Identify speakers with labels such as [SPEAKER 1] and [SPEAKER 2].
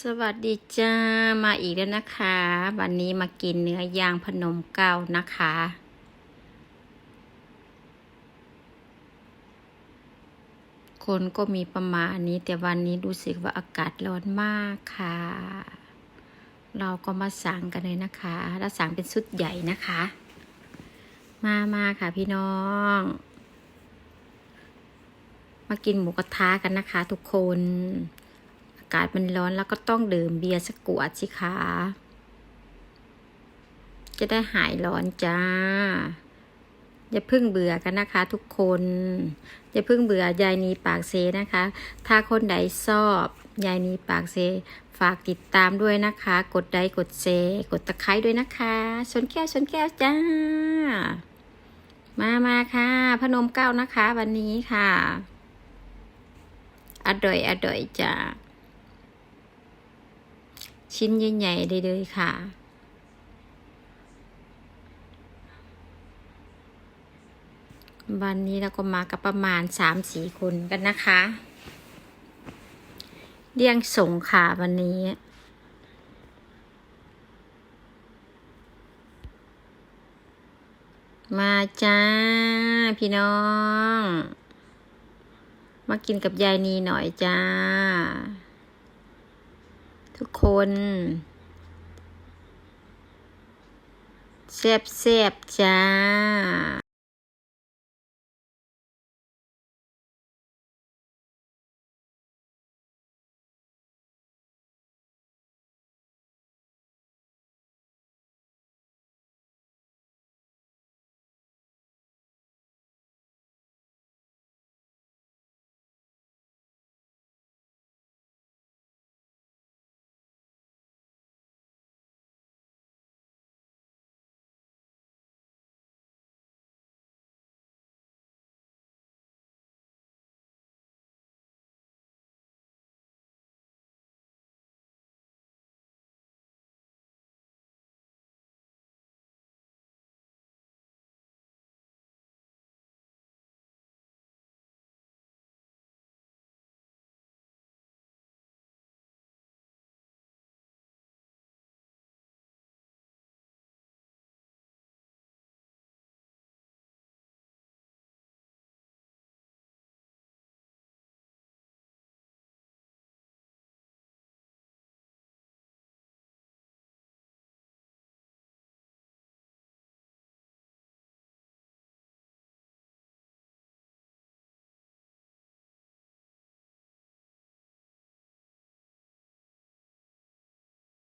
[SPEAKER 1] สวัสดีจ้ามาอีกแล้วนะคะ วันนี้มากินเนื้อย่างพนมเก้านะคะ คนก็มีประมาณนี้ แต่วันนี้รู้สึกว่าอากาศร้อนมากค่ะ เราก็มาสั่งกันเลยนะคะแล้วสั่งเป็นชุดใหญ่นะคะ มามาค่ะพี่น้อง มากินหมูกระทะกันนะคะ ทุกคนากาศมันร้อนแล้วก็ต้องดื่มเบียร์สักขวดสิคะ จะได้หายร้อนจ้า อย่าเพิ่งเบื่อกันนะคะ ทุกคน อย่าเพิ่งเบื่อยายนีปากเซนะคะ ถ้าคนใดชอบยายนีปากเซ ฝากติดตามด้วยนะคะ กดไลค์กดแชร์กดตะไคร้ด้วยนะคะชนแก้วชนแก้วจ้า มามาค่ะ พนมเก้านะคะ วันนี้ค่ะอร่อยอร่อยจ้า ชิ้นใหญ่ๆเลยเลยค่ะ วันนี้เราก็มากับประมาณสามสี่คนกันนะคะเรียงส่งค่ะวันนี้มาจ้า พี่น้อง มากินกับยายนีหน่อยจ้า ทุกคนแซ่บแซบๆจ้า